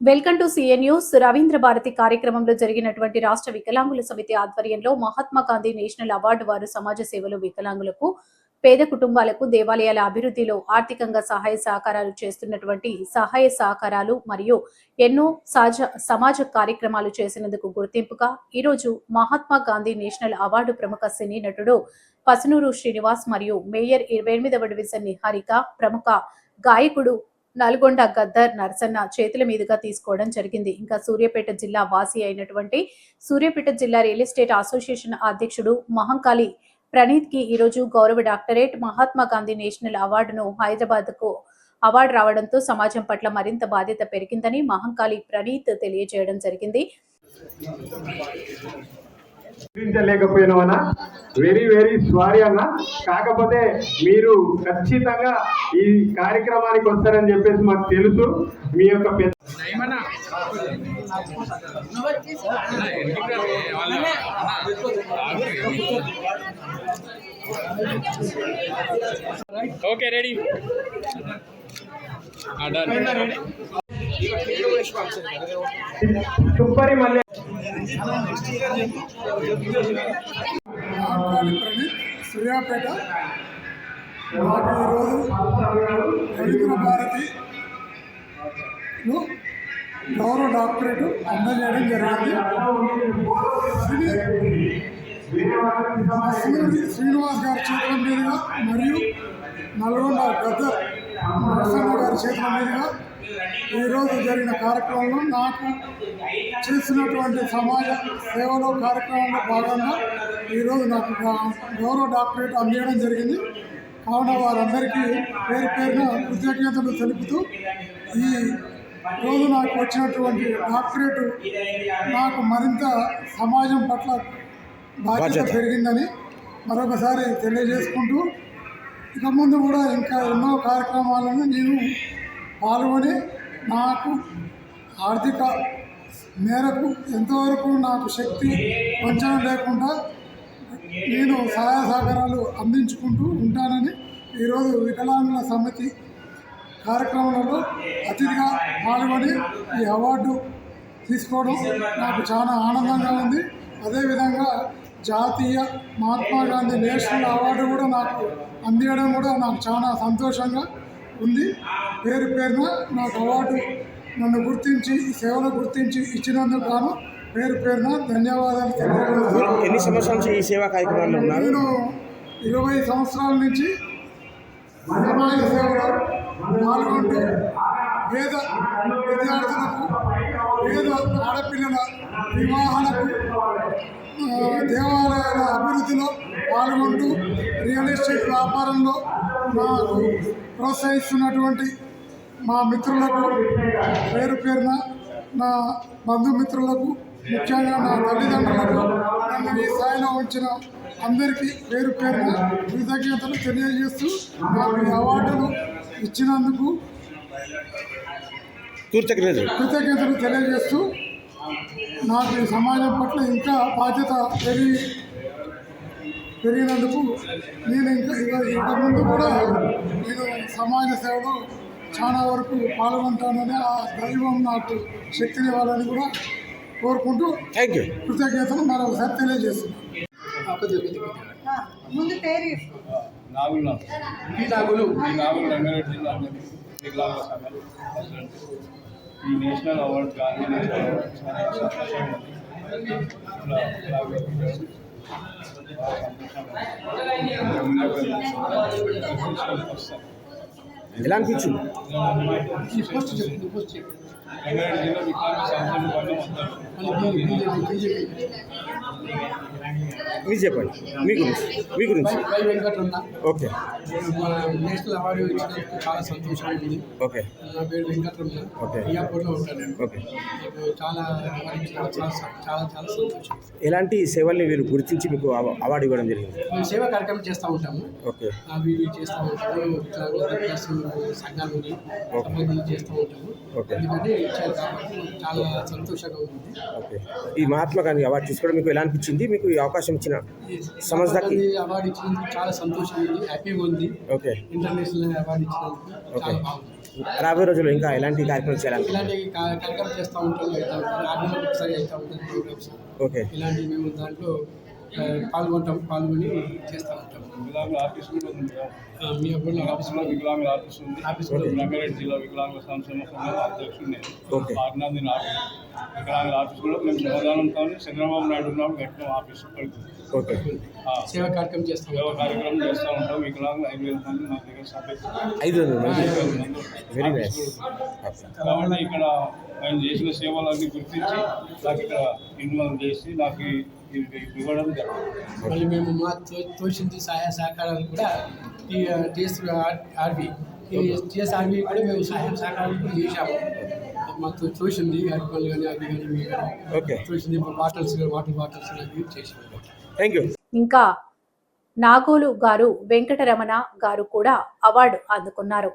Welcome to C N news. Ravindra Bharathi కార్యక్రమంలో జరిగినటువంటి రాష్ట్ర వికలాంగుల సమితి ఆధ్వర్యంలో మహాత్మా గాంధీ నేషనల్ అవార్డు వారు సమాజ సేవలు వికలాంగులకు పేద కుటుంబాలకు దేవాలయాల అభివృద్ధిలో ఆర్థికంగా సహాయ సహకారాలు చేస్తున్నటువంటి సహాయ సహకారాలు మరియు ఎన్నో సహజ సమాజ కార్యక్రమాలు చేసినందుకు గుర్తింపుగా ఈరోజు మహాత్మా గాంధీ నేషనల్ అవార్డు ప్రముఖ సినీ నటుడు పసునూరు శ్రీనివాస్ మరియు మేయర్ ఇరవై ఎనిమిదవ డివిజన్ నిహారిక ప్రముఖ గాయకుడు నల్గొండ గద్దర్ నర్సన్న చేతుల మీదుగా తీసుకోవడం జరిగింది. ఇంకా సూర్యాపేట జిల్లా వాసి అయినటువంటి సూర్యాపేట జిల్లా రియల్ ఎస్టేట్ అసోసియేషన్ అధ్యక్షుడు మహంకాళి ప్రణీత్కి ఈరోజు గౌరవ డాక్టరేట్ మహాత్మా గాంధీ నేషనల్ అవార్డును హైదరాబాద్కు అవార్డు రావడంతో సమాజం పట్ల మరింత బాధ్యత పెరిగిందని మహంకాళి ప్రణీత్ తెలియజేయడం జరిగింది. గుర్తించలేకపోయినామన్నా వెరీ వెరీ సారీ అన్న. కాకపోతే మీరు ఖచ్చితంగా ఈ కార్యక్రమానికి వస్తారని చెప్పేసి మాకు తెలుసు. మీ యొక్క పెద్ద ఓకే రెడీ. డన్. తుప్పరి మల్లె సూర్యాపేట నాకు ఈరోజు రవీంద్ర భారతిలో గౌరవ డాక్టరేట్ అందజేయడం జరిగింది శ్రీ శ్రీనివాస్ గారి చేతుల మీదుగా మరియు నల్గొండ గద్దర్ నరసన్న గారి చేతుల మీదుగా ఈరోజు జరిగిన కార్యక్రమంలో నాకు చేసినటువంటి సమాజ సేవలో కార్యక్రమంలో భాగంగా ఈరోజు నాకు గౌరవ డాక్టరేట్ అందించడం జరిగింది. కావున వారందరికీ పేరు పేరున కృతజ్ఞతలు తెలుపుతూ ఈ రోజు నాకు వచ్చినటువంటి డాక్టరేట్ నాకు మరింత సమాజం పట్ల బాధ్యత. పెరిగిందని మరొకసారి తెలియజేసుకుంటూ ఇక ముందు కూడా ఇంకా ఎన్నో కార్యక్రమాలను నేను పాల్గొని నాకు ఆర్థిక మేరకు ఎంతవరకు నాకు శక్తి వంచన లేకుండా నేను సహాయ సహకారాలు అందించుకుంటూ ఉంటానని ఈరోజు వికలాంగుల సమితి కార్యక్రమంలో అతిథిగా పాల్గొని ఈ అవార్డు తీసుకోవడం నాకు చాలా ఆనందంగా ఉంది. అదేవిధంగా జాతీయ మహాత్మా గాంధీ నేషనల్ అవార్డు కూడా నాకు అందియడం కూడా నాకు చాలా సంతోషంగా ఉంది. పేరు పేరున నాకు అవార్డు నన్ను గుర్తించి సేవలు గుర్తించి ఇచ్చినందుకు గాను పేరు పేరున ధన్యవాదాలు తెలియజేస్తున్నాను. ఎన్ని సంవత్సరాల నుంచి ఈ సేవా కార్యక్రమాల్లో ఉన్నారు? నేను ఇరవై సంవత్సరాల నుంచి సమాజ సేవలో పాల్గొంటూ పేద విద్యార్థులకు పేద ఆడపిల్లల వివాహాలకు దేవాలయాల అభివృద్ధిలో పాల్గొంటూ రియల్ ఎస్టేట్ వ్యాపారంలో నాకు ప్రోత్సహిస్తున్నటువంటి మా మిత్రులకు పేరు పేరున నా బంధుమిత్రులకు ముఖ్యంగా నా తల్లిదండ్రులకు నన్ను ఈ స్థాయిలో ఉంచిన అందరికీ పేరు పేరున కృతజ్ఞతలు తెలియజేస్తూ నాకు ఈ అవార్డులు ఇచ్చినందుకు కృతజ్ఞతలు. కృతజ్ఞతలు తెలియజేస్తూ నాకు ఈ సమాజం పట్ల ఇంకా బాధ్యత పెరిగి పెరిగినందుకు నేను ఇంకా ఇక ఇక ముందు కూడా నేను సమాజ సేవలో చాలా వరకు పాల్గొంటానని ఆ దైవం నాకు శక్తినివ్వాలని కూడా కోరుకుంటూ థ్యాంక్ యూ కృతజ్ఞతలు మరొకసారి తెలియజేస్తున్నాను. ఈ నేషనల్ నేషనల్ చాలా సంతోషంగా ఉంది. ఇలా నాగులు పెట్టారు. చాలా సంతోషంగా ఉంది. వస్తాం. ఎలా అనిపించింది? మీరు చెప్పండి. మీ గురించి మీ గురించి. ఓకే. నేషనల్ అవార్డు ఇచ్చినందుకు చాలా సంతోషంగా ఉంది. ఓకే. నా పేరు వెంకటరమణ. ఓకే. మియాపూర్లో ఉంటాను నేను. ఓకే. చాలా చాలా చాలా సంతోషం. ఎలాంటి సేవల్ని మీరు గుర్తించి మీకు అవ- అవార్డు ఇవ్వడం జరిగింది? సేవా కార్యక్రమం చేస్తూ ఉంటాము. ఓకే. అవి ఇవి చేస్తూ ఉంటాము. సంఘాలని సంబంధించి చేస్తూ ఉంటాము. అందుకని ఇచ్చారు కాబట్టి చాలా సంతోషంగా ఉంది. ఓకే. ఈ మహాత్మా గాంధీ అవార్డు తీసుకోవడం మీకు ఎలా అనిపించింది? మీకు ఈ అవకాశం ఇచ్చిన సంస్థకి అవార్డు ఇచ్చినందుకు చాలా సంతోషంగా ఉంది హ్యాపీగా ఉంది. ఓకే. ఇంటర్నేషనల్ అవార్డు ఇచ్చినందుకు ఓకే. రాబోయే రోజుల్లో ఇంకా ఎలాంటి కార్యక్రమాలు చేయాలి ఇలాంటి కా- కార్యక్రమాలు చేస్తూ ఉంటాం ఉంటాం ఒకసారి ఓకే. ఇలాంటివి మేము దాంట్లో పాల్గొంటాం పాల్గొని చేస్తూ ఉంటాం. వికలాంగుల ఆఫీస్ కూడా ఉంది మీ అప్పుడు ఆఫీస్లో వికలాంగుల ఆఫీస్ ఉంది. ఆఫీస్ కూడా ఉంది. రంగారెడ్డి జిల్లా వికలాంగుల సంక్షేమ సంఘం అధ్యక్షుడు నేను ఓకే. ఆజ్ఞాది ఆఫీస్ వికలాంగుల ఆఫీస్ కూడా మేము సమాధానంతో చంద్రబాబు నాయుడు ఉన్నప్పుడు కట్టిన ఆఫీస్ ఇప్పటికి. ఓకే. ఆ, సేవా కార్యక్రమం చేస్తాం సేవా కార్యక్రమం చేస్తూ ఉంటాం. వికలాంగులు ఐదు వేల మంది నా దగ్గర సభ్యులు ఐదు వందల మంది. ఐదు వేల మంది. వెరీ నైస్ ఇక్కడ ఆయన చేసిన సేవలన్నీ గుర్తించి నాకు ఇక్కడ ఇన్వాల్వ్ చేసి నాకు ఇవ్వడం జరిగింది మళ్ళీ మేము మా తోచింది సహాయ సహకారాలు కూడా టీఎస్ ఆర్బీ టీఎస్ ఆర్బీ కూడా మేము సహాయ సహకారాలు కూడా చేశాము. మాకు తోచింది అరిపల్లి కానీ అది కానీ ఓకే. తోచింది బాటిల్స్ వాటర్ బాటిల్స్ అవి చేసాము ఇంకా నాగోలు గారు వెంకటరమణ గారు కూడా అవార్డు అందుకున్నారు.